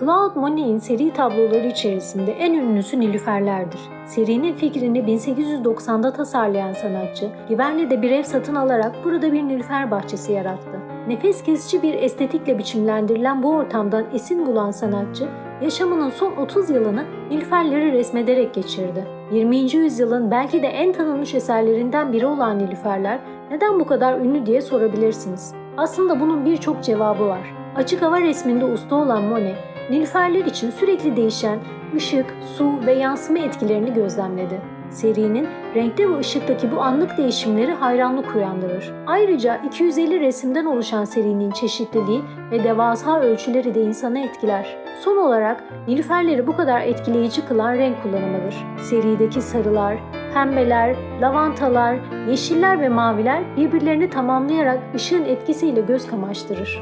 Claude Monet'in seri tabloları içerisinde en ünlüsü Nilüferlerdir. Serinin fikrini 1890'da tasarlayan sanatçı, Giverny'de bir ev satın alarak burada bir nilüfer bahçesi yarattı. Nefes kesici bir estetikle biçimlendirilen bu ortamdan esin bulan sanatçı, yaşamının son 30 yılını nilüferleri resmederek geçirdi. 20. yüzyılın belki de en tanınmış eserlerinden biri olan nilüferler neden bu kadar ünlü diye sorabilirsiniz. Aslında bunun birçok cevabı var. Açık hava resminde usta olan Monet, nilüferler için sürekli değişen ışık, su ve yansıma etkilerini gözlemledi. Serinin renkte ve ışıktaki bu anlık değişimleri hayranlık uyandırır. Ayrıca 250 resimden oluşan serinin çeşitliliği ve devasa ölçüleri de insanı etkiler. Son olarak nilüferleri bu kadar etkileyici kılan renk kullanımıdır. Serideki sarılar, pembeler, lavantalar, yeşiller ve maviler birbirlerini tamamlayarak ışığın etkisiyle göz kamaştırır.